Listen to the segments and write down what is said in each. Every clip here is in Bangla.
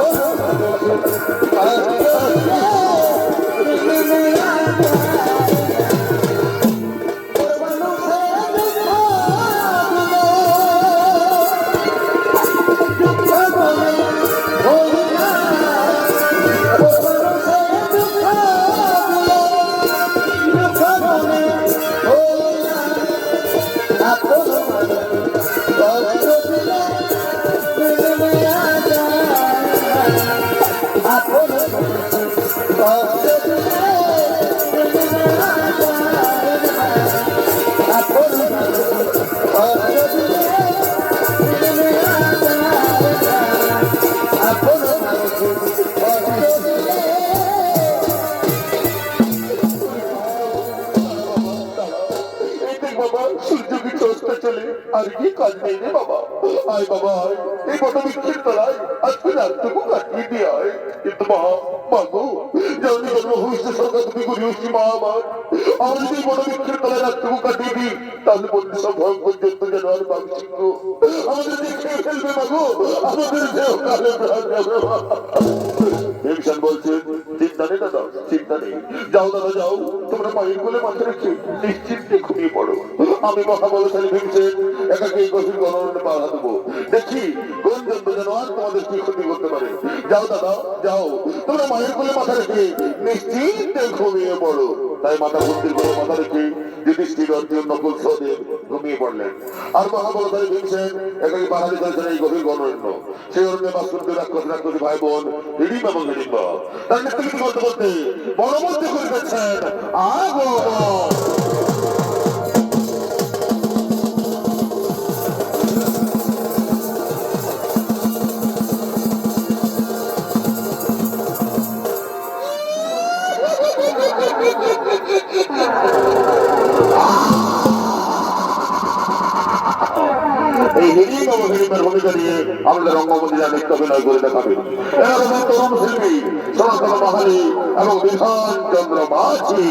এই বাবা, সূর্য কি চোখটা চলে, আর কি কাজ নেই রে বাবা? আয় বাবা, আয়। এই বটবৃক্ষের তলায় আজকে রাতটুকু কাটিয়ে দিয়ে আয়। কিন্তু মা মা গো, জানি জন্ম হইছে সরকার তুমি করি হচ্ছি মা আমার। আমার যদি এই বটবৃক্ষের তলায় রাতটুকু কাটিয়ে দিই, তাহলে বন্ধু সব ভয় পর্যন্ত যেন আর বাংশি আমাদের দেখে ফেলবে মা গো, আমাদের দেহ কালে প্রাণ যাবে বলছে? চিন্তা নেই দাদা, চিন্তা নেই। যাও দাদা, যাও। তোমরা পায়ের কোলে মাথা রেখে নিশ্চিন্তে ঘুমিয়ে পড়ো। আমি মহাবলশালী ভীমসেন একাকে গভীর গণনে পাড়া দেবো দেখি, কোন জন্তু যেন আর তোমাদের কি ক্ষতি করতে পারে। যাও দাদা, যাও। তোমরা মায়ের কোলে মাথা রেখে নিশ্চিন্তে ঘুমিয়ে পড়ো। তাই মাথা ভর্তির করে মাথা রেখে যুধিষ্ঠির অর্জুন নকুল সহদেব ঘুমিয়ে পড়লেন। আর মহাবলশালী ভীমসেন একাকে পাহাড়ি করেছেন এই গভীর গণরণ্য। সেই অরণ্যে বাস করতে রাক্ষস রাক্ষসী ভাই বোন হিড়িম এবং বলতে বলতে বলতে বলতে বলতে বলতে বলতে বলতে হিড়িম এবং হিড়িমের ভূমিকা নিয়ে আমাদের রঙ্গমন্দিরা নৃত্য অভিনয় করে দেখাবে। এরকম তরুণ শিল্পী, সনাতন মাহালি এবং বিধান চন্দ্র মাঝি।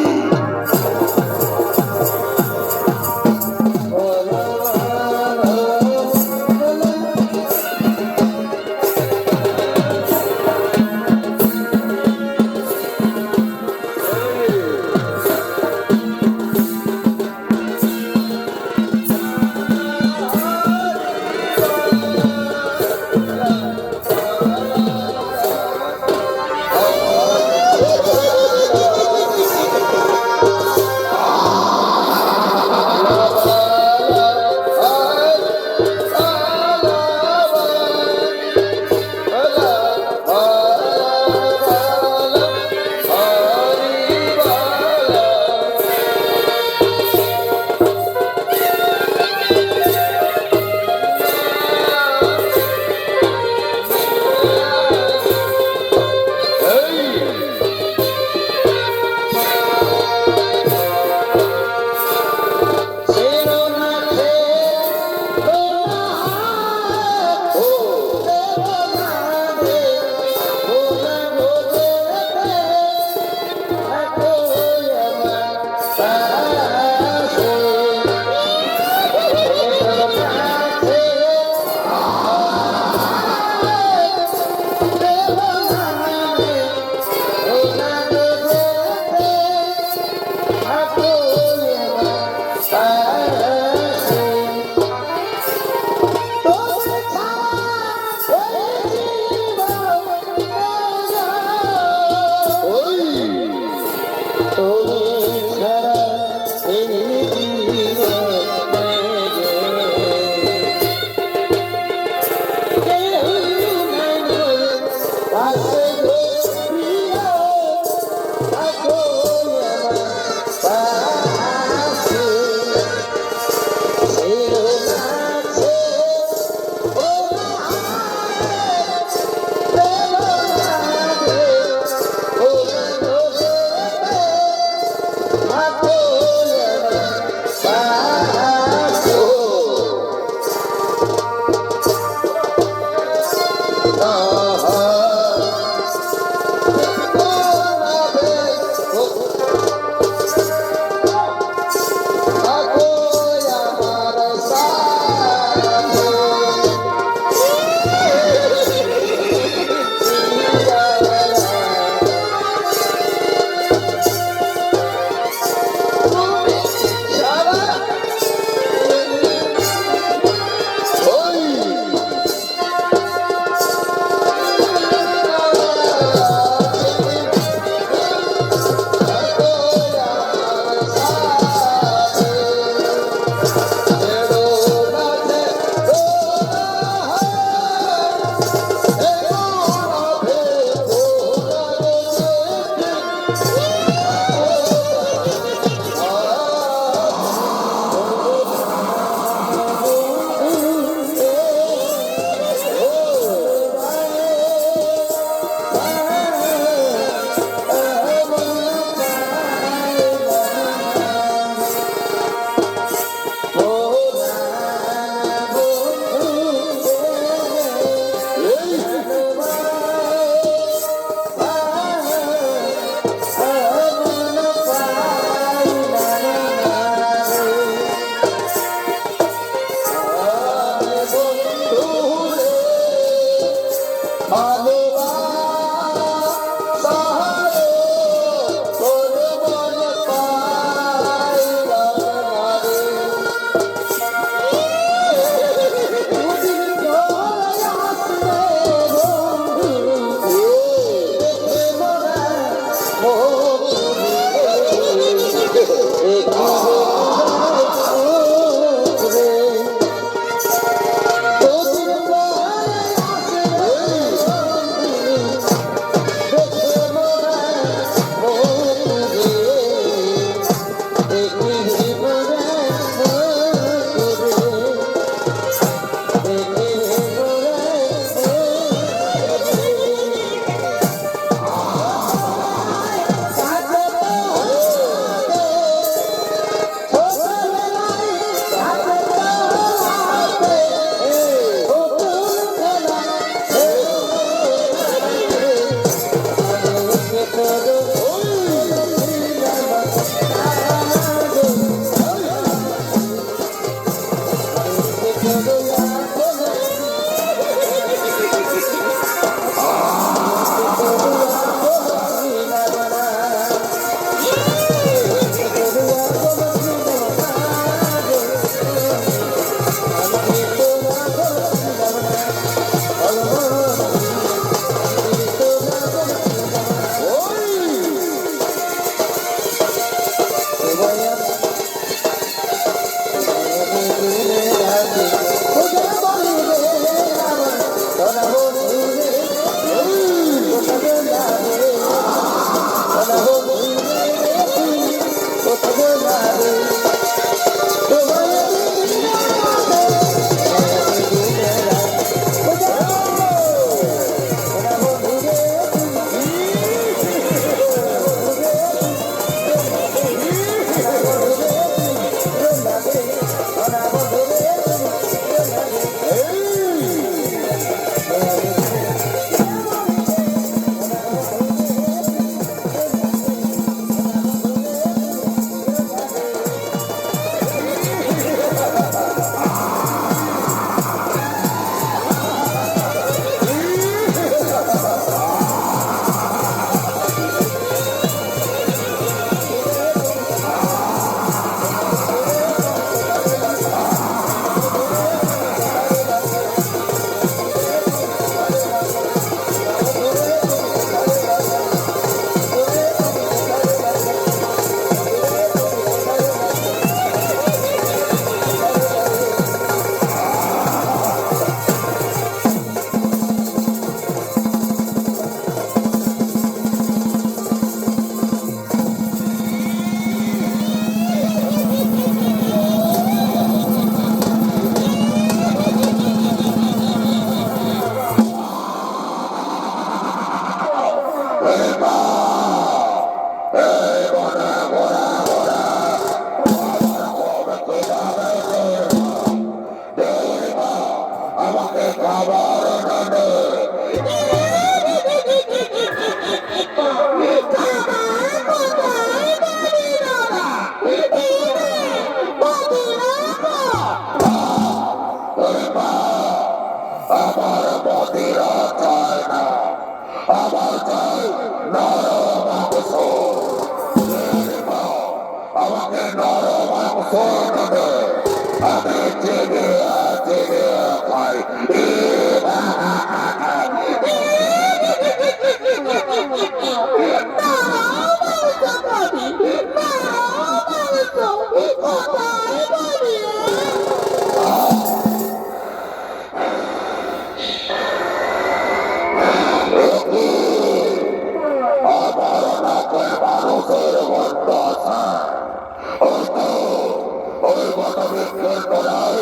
মতবৃত্তের বেলায়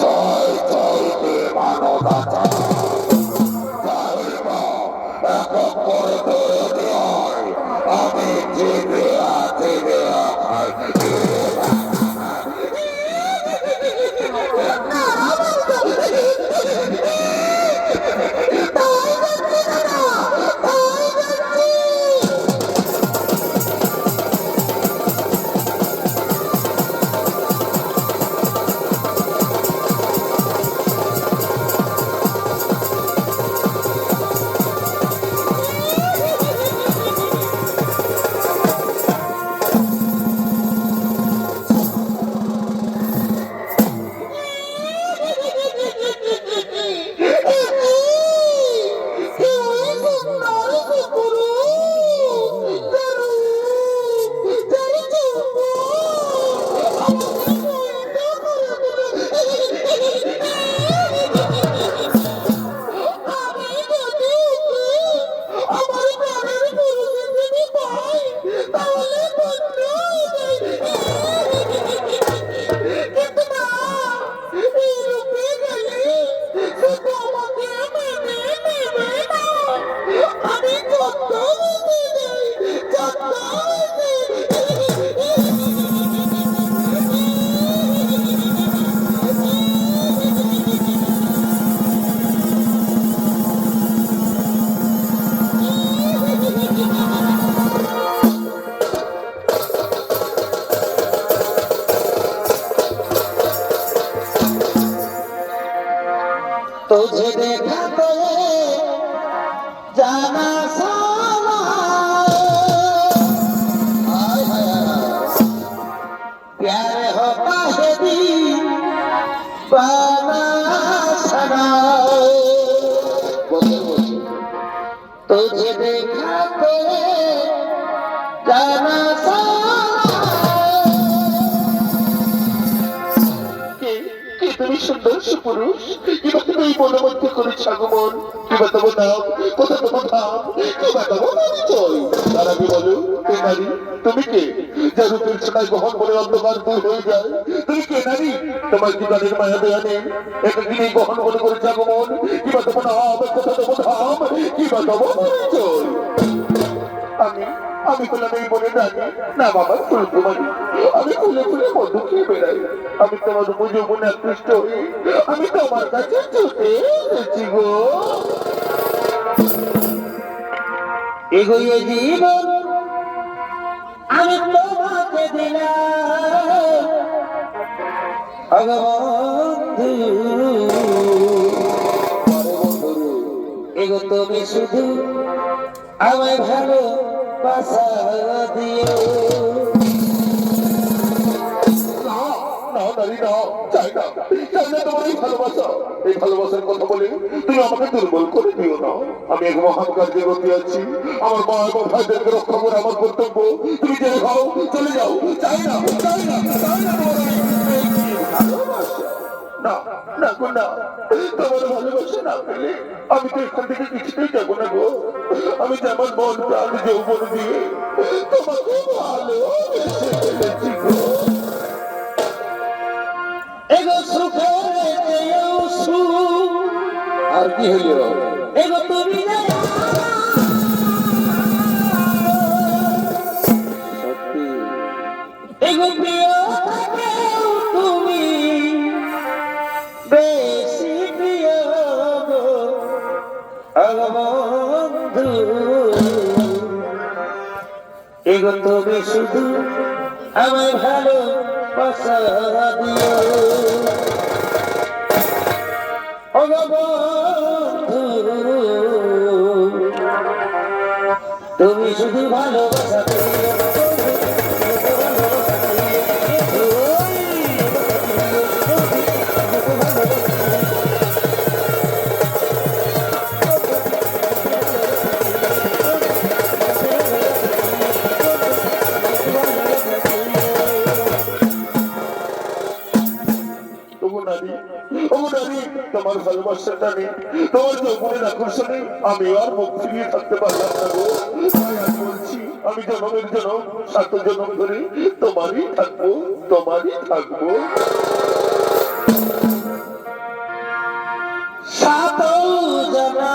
ছয় ছয়টি মানব আছে একক করে ধরে দেয় আমি জিবিয়া জিবিয়া খাই तुझे देखा तो जाना साला हाय हाय हाय। प्यार होता है दीवाना सना तुझे देखा तो जाना साला কে কে তুমি সুন্দর সুপুরুষ কিবা তুমি এই মনে মধ্যে করিস, আগমন। কিবা তোমার নাম, কোথা তোমার ধাম, কিবা তোমার পরিচয় তার আগে বলো? কে নারী, তুমি কে? যার রূপের ছটায় গহন বলে অন্ধকার দূর হয়ে যায়। তুমি কে নারী? তোমার কি গানের মায়া দেয়া নেই একদিন এই গহন মনে করেছে আগমন। কিবা তোমার নাম, কোথা তোমার ধাম, কিবা তোমার পরিচয় আমি আমি হলাম এই বলে রানী না বাবা ফুলকুমারী আমি ফুলে ফুলে মধু খেয়ে বেড়াই? আমি তোমার যৌবনে আকৃষ্ট হয়ে আমি তোমার কাছে ছুটে এসেছি গো। এগোয়ে জীবন আমি তোমাকে দিলাম। এগো তুমি শুধু আমায় ভালো তুমি আমাকে দুর্বল করে দিও না আমি এক মহান কার্যে গতি আছি আমার মা এবং ভাইদেরকে রক্ষা করে আমার কর্তব্য তুমি জেনে খাও চলে যাও চাই না চাই না চাই না না না গো, না। তোমার ভালোবাসা না পেলে আমি তো এখান থেকে কিছুতেই যাব না গো। আমি যে আমার মন প্রাণ যৌবন দিয়ে তোমাকে ভালো আর কি হইল? এগো তুমি যে এগো তুমি শুধু আমায় ভালো গো তুমি শুধু ভালোবাসা তোমার ভালোবাসাটা নেই। তোমার যৌবনের আকর্ষণে আমি আর মুখ ফিরিয়ে থাকতে পারলাম না গো। আমি জনমের জন্য সাত জনম ধরে তোমারই থাকব তোমারই থাকব। সাত জনা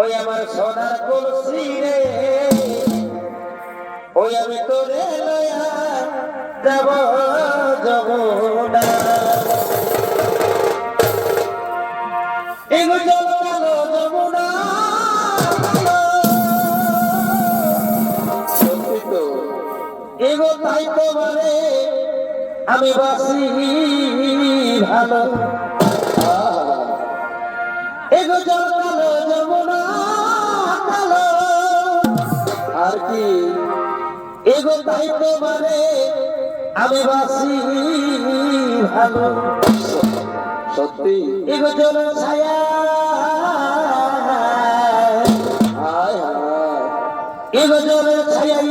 ওই আমার সোনার কলসি রে। ওই আমি তোরে লয়া যাব যাব না। এ এগো জল কালো যমুনা এগো তাই আমি বাসি ভালো। এগো জল আর কি এগো তাই তোমারে আমি বাসি ভালো। সত্যি। এগো জল ছায়া। এগো জল ছায়াই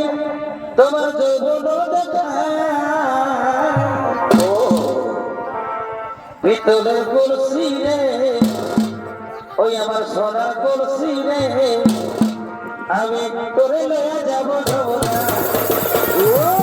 তোমার যৌবন দেখা। ভিতরে কলসি রে ওই আমার সোনা কলসি রে আমি করে যাব ও,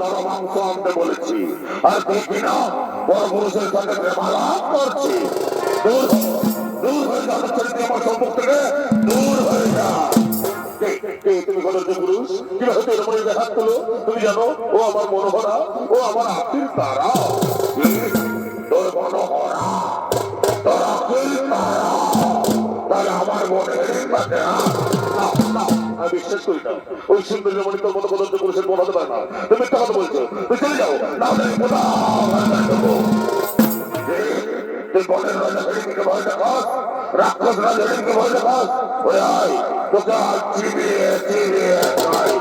নরম মাংস আনতে বলেছি। আর তুই কিনা বড় পুরুষের সঙ্গে প্রেমালাপ করছি দূর দূর হয়ে যা চরিত্র আমার সম্মুখ থেকে দূর হয়ে যা। তুমি বলো যে পুরুষ কীভাবে তোর মনে দেখা তুলো তুমি জানো ও আমার মনোহরা ও আমার আখির তারা। তোর মনোহরা তোর আখির তারা। তাহলে আমার মনে না না, না, আমি বিশ্বাস করি না ওই সুন্দর তোর মতো পারে না। তুমি মিথ্যা কথা বলছো। তুমি চলে যাও। রাজা ভয় রাক্ষস রাজা ভয় দেখাস। ওই তোকে চিবিয়ে চিবিয়ে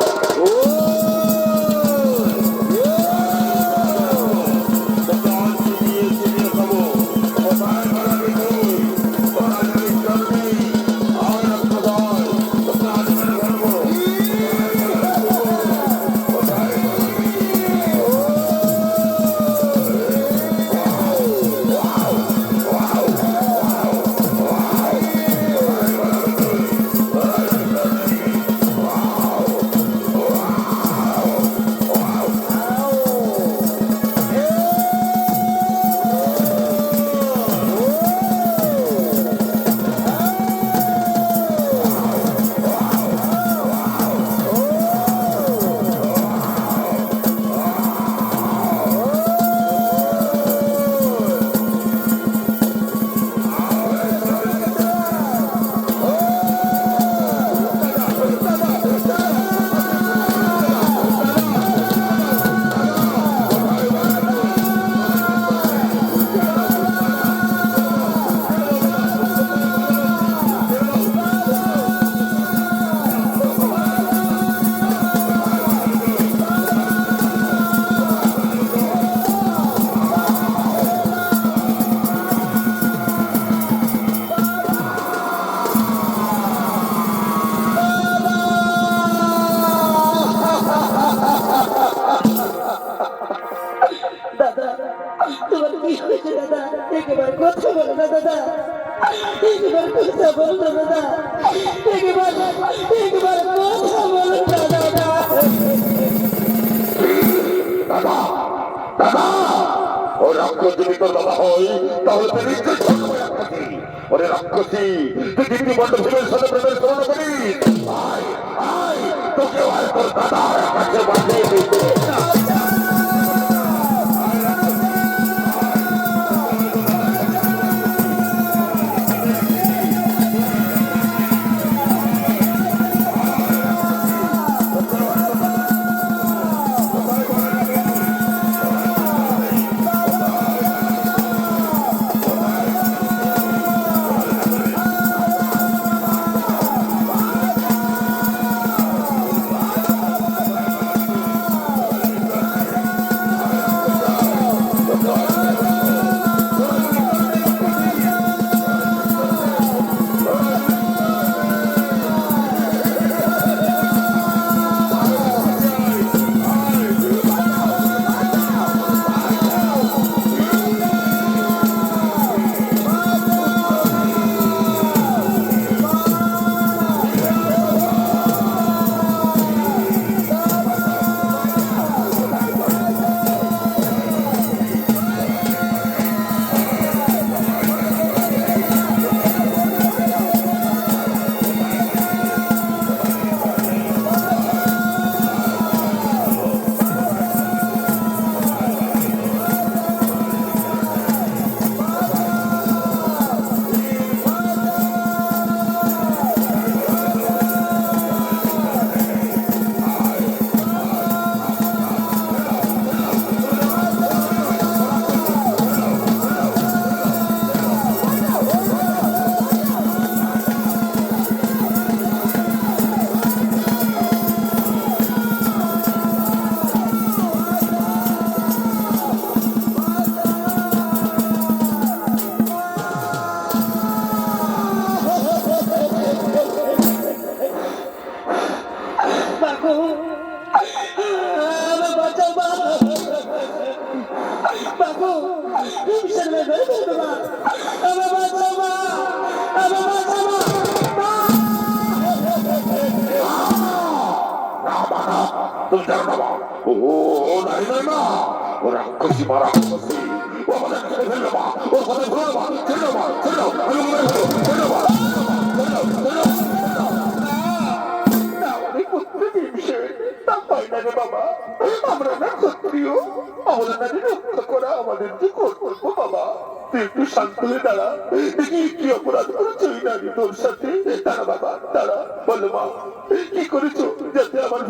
কি করেছ? যাতে আমার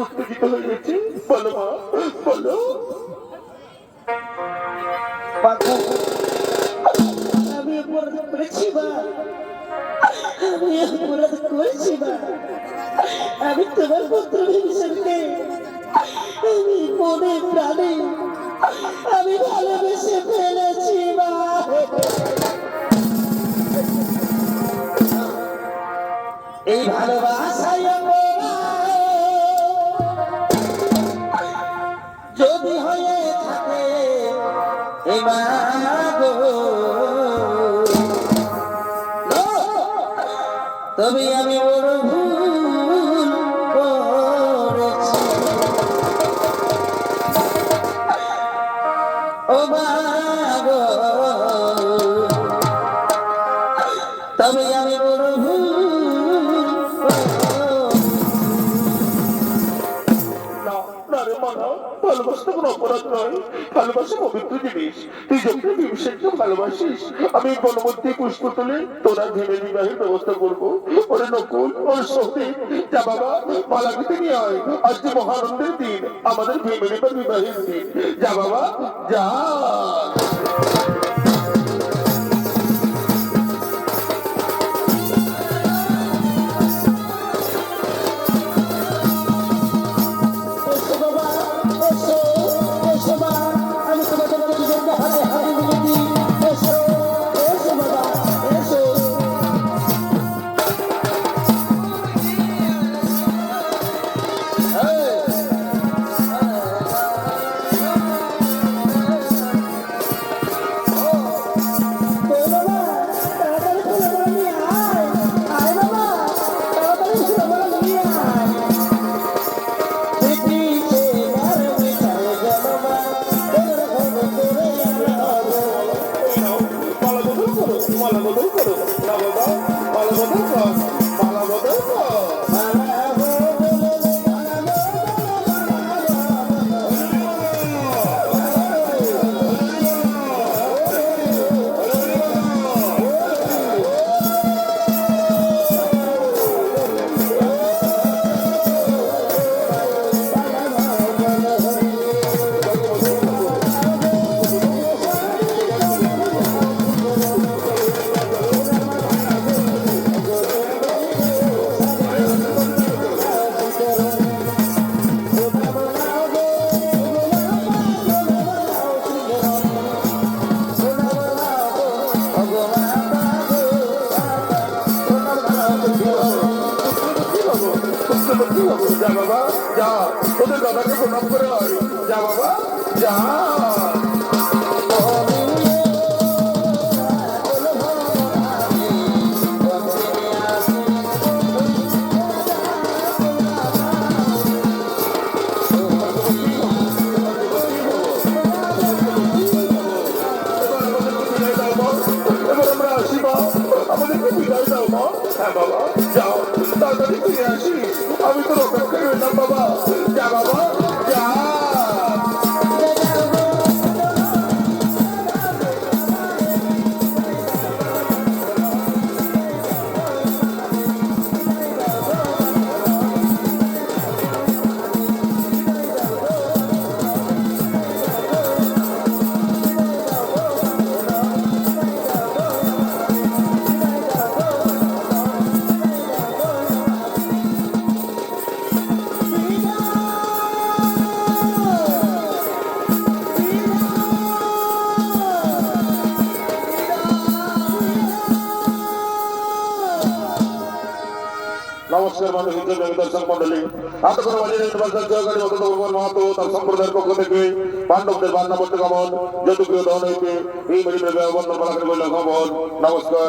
উত্তেজিত হয়ে গেছে বলো মা বলো। আমি অপরাধ করেছি বা আমি অপরাধ করেছি বা আমি তোমার পুত্র ভীমসেনকে আমি মনে প্রাণে আমি ভালোবেসে ফেলেছি বা এই ভালোবাসায় যদি হয়ে থাকে এই মাগো তবে আমি বড় ভুল করেছি। ও তবে তোরা ধরে ব্যবস্থা করব। ওরে নকুল যা বাবা মালাকিতে হয় আজ যে মহানন্দের দিন, আমাদের ফ্যামিলি বিবাহের দিন। যা বাবা, যা। নমস্কার